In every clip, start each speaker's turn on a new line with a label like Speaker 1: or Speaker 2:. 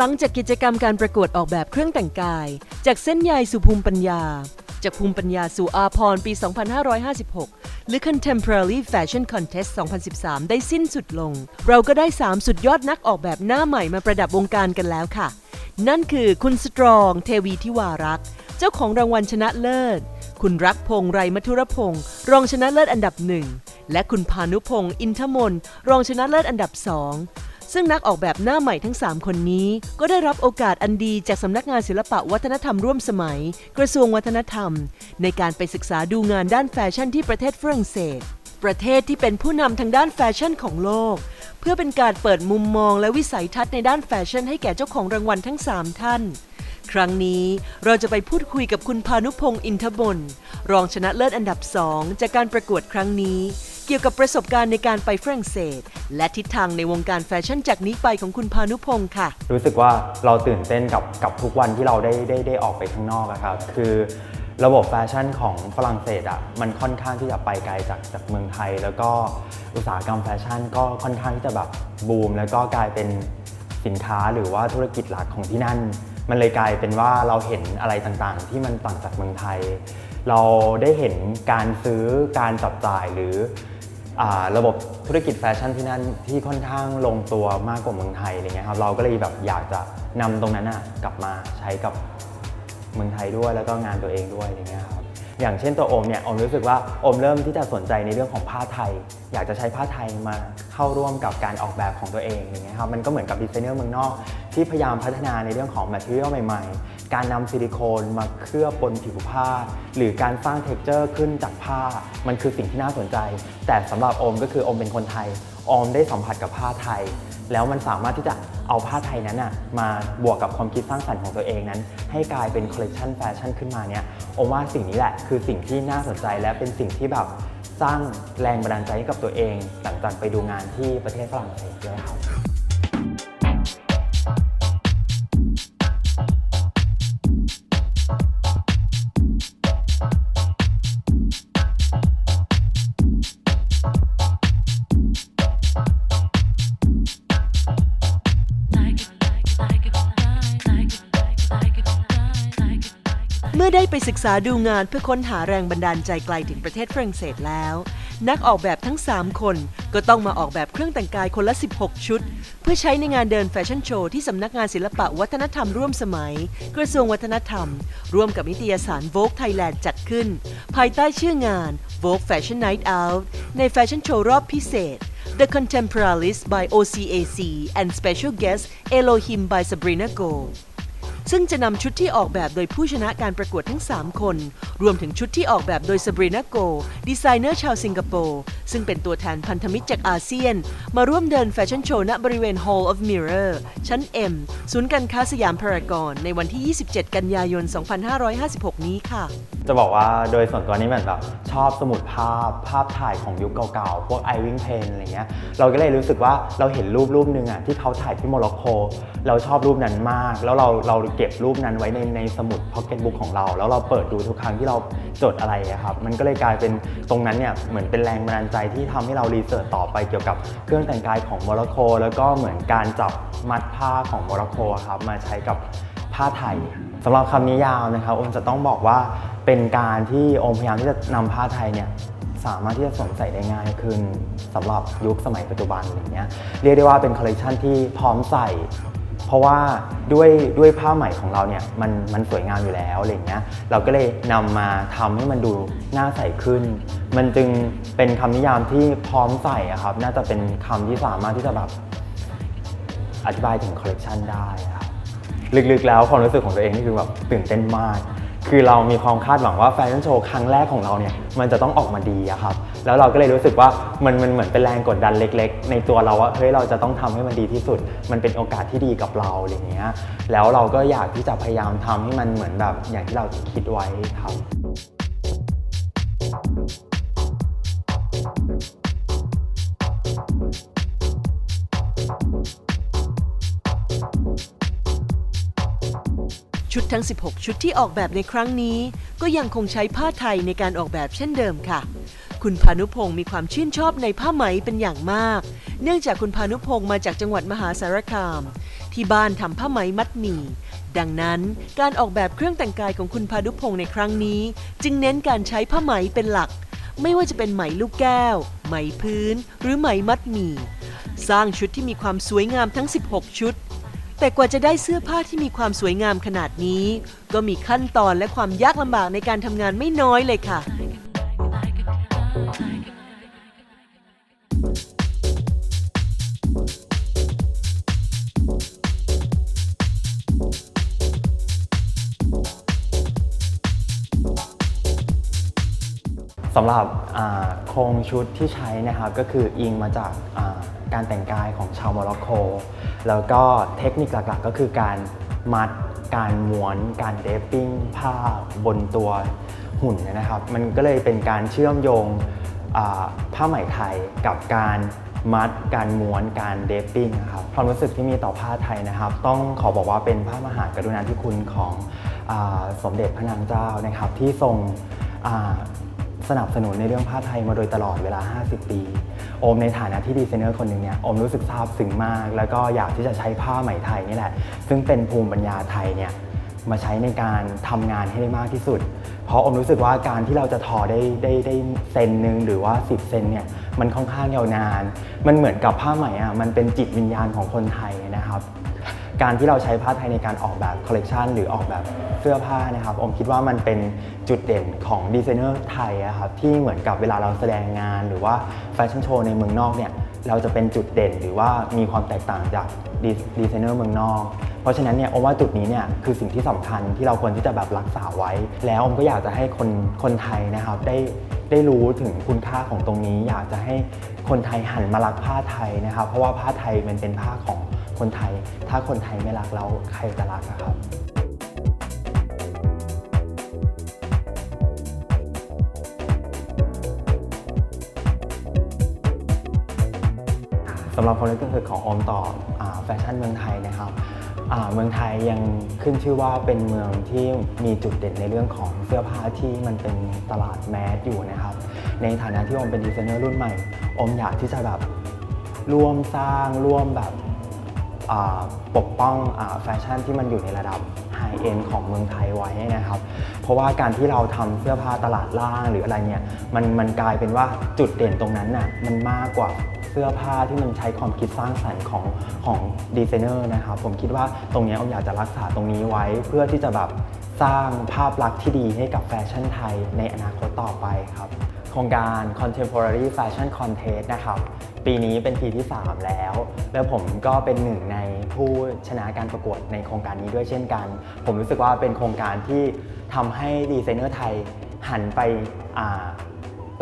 Speaker 1: หลังจากกิจกรรมการประกวดออกแบบเครื่องแต่งกาย จากเส้นใยสู่ภูมิปัญญา จากภูมิปัญญาสู่อาพรปี 2556 หรือ Contemporary Fashion Contest 2013 ได้สิ้นสุดลง เราก็ได้ 3 สุดยอดนักออกแบบหน้าใหม่มาประดับวงการกันแล้วค่ะ นั่นคือคุณสตรอง เทวีทิวารักษ์เจ้าของรางวัลชนะเลิศ คุณรักพงษ์ไรมัทุรพงศ์รองชนะเลิศอันดับหนึ่งและคุณพานุพงศ์อินทมนรองชนะเลิศอันดับสอง ซึ่งนักออกแบบหน้าใหม่ทั้ง 3 คนนี้ ก็ได้รับโอกาสอันดีจากสำนักงานศิลปะวัฒนธรรมร่วมสมัย กระทรวงวัฒนธรรม ในการไปศึกษาดูงานด้านแฟชั่นที่ประเทศฝรั่งเศส ประเทศที่เป็นผู้นำทางด้านแฟชั่นของโลก เพื่อเป็นการเปิดมุมมองและวิสัยทัศน์ในด้านแฟชั่นให้แก่เจ้าของรางวัลทั้ง 3 ท่านครั้งนี้เราจะไปพูดคุยกับคุณพานุพงศ์อินทบลรองชนะเลิศอันดับสองจากการประกวดครั้งนี้ เกี่ยวกับประสบการณ์ในการไปฝรั่งเศส และทิศทางในวงการแฟชั่นจากนี้ไปของคุณพานุพงศ์ค่ะ
Speaker 2: รู้สึกว่าเราตื่นเต้นกับกับทุกวันที่เราได้ได้ได้ออกไปข้างนอกอะครับคือระบบแฟชั่นของฝรั่งเศสอะมันค่อนข้างที่จะไปไกลจากจากเมืองไทย แล้วก็อุตสาหกรรมแฟชั่นก็ค่อนข้างที่จะแบบบูม แล้วก็กลายเป็นสินค้าหรือว่าธุรกิจหลักของที่นั่น มันเลยกลายเป็นว่าเราเห็นอะไรต่างๆ ที่มันต่างจากเมืองไทย เราได้เห็นการซื้อการจับจ่ายหรือ ระบบธุรกิจแฟชั่นที่นั่นที่ค่อนข้างลงตัวมากกว่าเมืองไทยอะไรเงี้ยครับเราก็เลยแบบอยากจะนำตรงนั้นนะกลับมาใช้กับเมืองไทยด้วยแล้วก็งานตัวเองด้วยอะไรเงี้ยครับอย่างเช่นตัวโอมเนี่ยโอมรู้สึกว่าโอมเริ่มที่จะสนใจในเรื่องของผ้าไทย อยากจะใช้ผ้าไทยมาเข้าร่วมกับการออกแบบของตัวเองอะไรเงี้ยครับมันก็เหมือนกับดีไซเนอร์เมืองนอกที่พยายามพัฒนาในเรื่องของแมทเทียลใหม่ๆ การนำซิลิโคนมาเคลือบบนผิวผ้า หรือการสร้างเท็กเจอร์ขึ้นจากผ้า มันคือสิ่งที่น่าสนใจ แต่สำหรับอมก็คืออมเป็นคนไทย อมได้สัมผัสกับผ้าไทย แล้วมันสามารถที่จะเอาผ้าไทยนั้นน่ะมาบวกกับความคิดสร้างสรรค์ของตัวเองนั้น ให้กลายเป็นคอลเลกชันแฟชั่นขึ้นมาเนี่ยอมว่าสิ่งนี้แหละคือสิ่งที่น่าสนใจและเป็นสิ่งที่แบบสร้างแรงบันดาลใจให้กับตัวเอง หลังจากไปดูงานที่ประเทศฝรั่งเศสด้วยครับ
Speaker 1: ได้ไปศึกษาดูงานเพื่อค้นหาแรงบันดาลใจไกลถึงประเทศฝรั่งเศสแล้ว นักออกแบบทั้ง 3 คนก็ต้องมาออกแบบเครื่องแต่งกายคนละ 16 ชุด เพื่อใช้ในงานเดินแฟชั่นโชว์ที่สำนักงานศิลปะวัฒนธรรมร่วมสมัย กระทรวงวัฒนธรรม ร่วมกับนิตยสาร Vogue Thailand จัดขึ้น ภายใต้ชื่องาน Vogue Fashion Night Out ในแฟชั่นโชว์รอบพิเศษ The Contemporarist by OCAC and Special Guest Elohim by Sabrina Go ซึ่งจะนำชุดที่ออกแบบโดยผู้ชนะการประกวดทั้ง 3 คน รวมถึงชุดที่ออกแบบโดยซาบรีนาโกดีไซเนอร์ชาวสิงคโปร์ซึ่งเป็นตัวแทนพันธมิตรจากอาเซียน มาร่วมเดินแฟชั่นโชว์ณบริเวณ Hall of Mirror ชั้น M ศูนย์การค้าสยามพารากอนในวันที่ 27 กันยายน 2556 นี้ค่ะ
Speaker 2: จะบอกว่าโดยส่วนตัวนี้แบบแบบชอบสมุดภาพภาพถ่ายของยุคเก่าๆ พวกไอวิ่งเพนอะไรเงี้ยเราก็เลยรู้สึกว่าเราเห็นรูปรูปหนึ่งอะที่เขาถ่ายที่โมร็อกโกเราชอบรูปนั้นมาก แล้วเราเราเก็บรูปนั้นไว้ในในสมุดพ็อกเก็ตบุ๊กของเรา แล้วเราเปิดดูทุกครั้งที่เราจดอะไระครับมันก็เลยกลายเป็นตรงนั้นเนี่ยเหมือนเป็นแรงบันดาลใจที่ทำให้เรารีเสิร์ชต่อไปเกี่ยวกับเครื่องแต่งกายของโมร็อกโกแล้วก็เหมือนการจับมัดผ้าของโมร็อกโกครับมาใช้กับผ้าไทย สำหรับคำนิยามนะครับโอมจะต้องบอกว่าเป็นการที่โอมพยายามที่จะนำผ้าไทยเนี่ยสามารถที่จะสวมใส่ได้ง่ายขึ้นสำหรับยุคสมัยปัจจุบันอะไรเงี้ยเรียกได้ว่าเป็นคอลเลกชันที่พร้อมใส่ เพราะว่าด้วยด้วยผ้าไหมของเราเนี่ยมันมันสวยงามอยู่แล้วอะไรเงี้ยเราก็เลยนำมาทำให้มันดูน่าใส่ขึ้น มันจึงเป็นคำนิยามที่พร้อมใส่อะครับน่าจะเป็นคำที่สามารถที่จะแบบอธิบายถึงคอลเลกชันได้ครับ ลึกๆแล้วความรู้สึกของตัวเองนี่คือแบบตื่นเต้นมาก คือเรามีความคาดหวังว่าแฟชั่นโชว์ครั้งแรกของเราเนี่ยมันจะต้องออกมาดีอะครับ แล้วเราก็เลยรู้สึกว่ามันมันเหมือนเป็นแรงกดดันเล็ก ๆ ในตัวเราว่าเฮ้ยเราจะต้องทำให้มันดีที่สุด มันเป็นโอกาสที่ดีกับเราอะไรเงี้ย แล้วเราก็อยากที่จะพยายามทำให้มันเหมือนแบบอย่างที่เราคิดไว้ครับ
Speaker 1: ชุดทั้ง 16 ชุดที่ออกแบบในครั้งนี้ ก็ยังคงใช้ผ้าไทยในการออกแบบเช่นเดิมค่ะ คุณพานุพงศ์มีความชื่นชอบในผ้าไหมเป็นอย่างมาก เนื่องจากคุณพานุพงศ์มาจากจังหวัดมหาสารคาม ที่บ้านทำผ้าไหมมัดหมี่ดังนั้นการออกแบบเครื่องแต่งกายของคุณพานุพงศ์ในครั้งนี้ จึงเน้นการใช้ผ้าไหมเป็นหลัก ไม่ว่าจะเป็นไหมลูกแก้ว ไหมพื้น หรือไหมมัดหมี่ สร้างชุดที่มีความสวยงามทั้ง 16 ชุด แต่กว่าจะได้เสื้อผ้าที่มีความสวยงามขนาดนี้ ก็มีขั้นตอนและความยากลำบากในการทำงานไม่น้อยเลยค่ะ
Speaker 2: สำหรับอ่าโครงชุดที่ใช้นะครับก็คืออิงมาจากอ่าการแต่งกายของชาวโมร็อกโก แล้วก็เทคนิคหลักๆก็คือการมัดการม้วน การเดฟปิ้งผ้าบนตัวหุ่นนะครับ มันก็เลยเป็นการเชื่อมโยงผ้าไหมไทยกับการมัด การม้วน การเดฟปิ้งนะครับความรู้สึกที่มีต่อผ้าไทยนะครับ ต้องขอบอกว่าเป็นพระมหากรุณาธิคุณของอสมเด็จพระนางเจ้านะครับ ที่ทรง สนับสนุนในเรื่องผ้าไทยมาโดยตลอดเวลา 50 ปี โอมในฐานะที่ดีไซเนอร์คนหนึ่งเนี่ย โอมรู้สึกซาบซึ้งมาก แล้วก็อยากที่จะใช้ผ้าไหมไทยนี่แหละ ซึ่งเป็นภูมิปัญญาไทยเนี่ยมาใช้ในการทำงานให้ได้มากที่สุด เพราะอมรู้สึกว่าการที่เราจะทอได้ได้ได้เซนหนึ่งหรือว่า 10 เซนเนี่ยมันค่อนข้างยาวนาน มันเหมือนกับผ้าไหมอะมันเป็นจิตวิญญาณของคนไทยนะครับ การที่เราใช้ผ้าไทยในการออกแบบคอลเลกชันหรือออกแบบเสื้อผ้านะครับอมคิดว่ามันเป็นจุดเด่นของดีไซเนอร์ไทยอะครับที่เหมือนกับเวลาเราแสดงงาน หรือว่าแฟชั่นโชว์ในเมืองนอกเนี่ยเราจะเป็นจุดเด่นหรือว่ามีความแตกต่างจากดีดีไซเนอร์เมืองนอก เพราะฉะนั้นเนี่ยอมว่าจุดนี้เนี่ยคือสิ่งที่สำคัญที่เราควรที่จะแบบรักษาไว้ แล้วอมก็อยากจะให้คนคนไทยนะครับได้ได้รู้ถึงคุณค่าของตรงนี้ อยากจะให้คนไทยหันมารักผ้าไทยนะครับ เพราะว่าผ้าไทยมันเป็นผ้าของ คนไทย ถ้าคนไทยไม่รักเราใครจะรักครับสำหรับความรู้สึกของออมต่อแฟชั่นเมืองไทยนะครับเมืองไทยยังขึ้นชื่อว่าเป็นเมืองที่มีจุดเด่นในเรื่องของเสื้อผ้าที่มันเป็นตลาดแมสอยู่นะครับ ในฐานะที่อมเป็นดีไซเนอร์รุ่นใหม่ อมอยากที่จะแบบร่วมสร้างร่วมแบบ ปกป้องแฟชั่นที่มันอยู่ในระดับไฮเอ็นของเมืองไทยไว้นะครับ เพราะว่าการที่เราทำเสื้อผ้าตลาดล่างหรืออะไรเนี่ยมันมันกลายเป็นว่าจุดเด่นตรงนั้นน่ะมันมากกว่าเสื้อผ้าที่มันใช้ความคิดสร้างสรรค์ของของดีไซเนอร์นะครับผมคิดว่าตรงนี้ผมอยากจะรักษาตรงนี้ไว้เพื่อที่จะแบบสร้างภาพลักษณ์ที่ดีให้กับแฟชั่นไทยในอนาคตต่อไปครับ ครงการ Contemporary Fashion Contest นะครับ ปีนี้เป็นปีที่ 3 แล้ว แล้วผมก็เป็นหนึ่งในผู้ชนะการประกวดในโครงการนี้ด้วยเช่นกัน ผมรู้สึกว่าเป็นโครงการที่ทำให้ดีไซเนอร์ไทยหันไป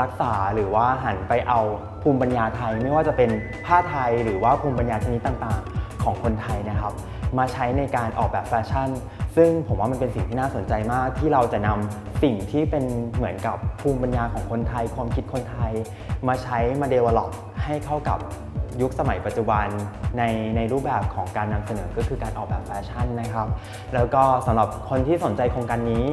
Speaker 2: รักษาหรือว่าหันไปเอาภูมิปัญญาไทย ไม่ว่าจะเป็นผ้าไทยหรือว่าภูมิปัญญาชนิดต่างๆ ของคนไทยนะครับ มาใช้ในการออกแบบแฟชั่น ซึ่งผมว่ามันเป็นสิ่งที่น่าสนใจมากที่เราจะนำสิ่งที่เป็นเหมือนกับภูมิปัญญาของคนไทย ความคิดคนไทย มาใช้มาเดเวล็อปให้เข้ากับยุคสมัยปัจจุบันในในรูปแบบของการนำเสนอก็คือการออกแบบแฟชั่นนะครับ แล้วก็สำหรับคนที่สนใจโครงการนี้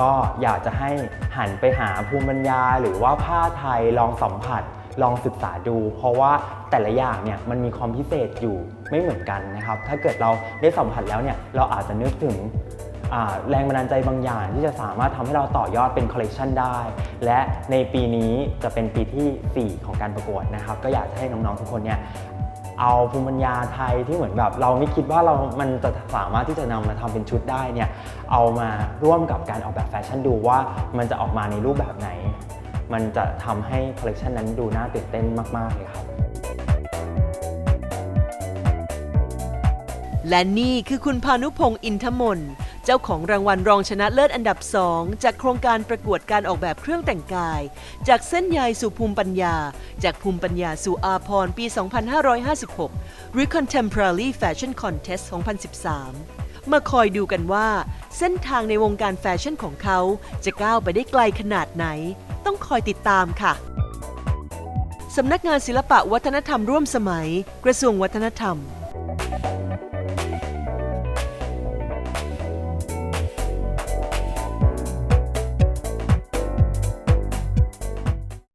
Speaker 2: ก็อยากจะให้หันไปหาภูมิปัญญา หรือว่าผ้าไทยลองสัมผัส ลองศึกษาดู เพราะว่าแต่ละอย่างเนี่ยมันมีความพิเศษอยู่ไม่เหมือนกันนะครับ ถ้าเกิดเราได้สัมผัสแล้วเนี่ยเราอาจจะนึกถึงแรงบันดาลใจบางอย่างที่จะสามารถทำให้เราต่อยอดเป็นคอลเลกชันได้ และในปีนี้จะเป็นปีทีสี่ 4 ของการประกวดนะครับ ก็อยากให้น้องๆทุกคนเนี่ยเอาภูมิปัญญาไทยที่เหมือนแบบเราไม่คิดว่าเรา มันจะสามารถที่จะนำมาทำเป็นชุดได้เนี่ยเอามาร่วมกับการออกแบบแฟชั่นดูว่ามันจะออกมาในรูปแบบไหน มันจะทำให้คอลเลกชันนั้นดูน่าตื่นเต้นมาก ๆ เลยครับ
Speaker 1: และนี่คือคุณพานุพงศ์อินทมนต์ เจ้าของรางวัลรองชนะเลิศอันดับ2จากโครงการประกวดการออกแบบเครื่องแต่งกาย จากเส้นใยสู่ภูมิปัญญา จากภูมิปัญญาสู่อาพรณ์ปี 2556 หรือ Contemporary Fashion Contest 2013มาคอยดูกันว่า เส้นทางในวงการแฟชั่นของเขาจะก้าวไปได้ไกลขนาดไหน ต้องคอยติดตามค่ะสำนักงานศิลปะวัฒนธรรมร่วมสมัย กระทรวงวัฒนธรรม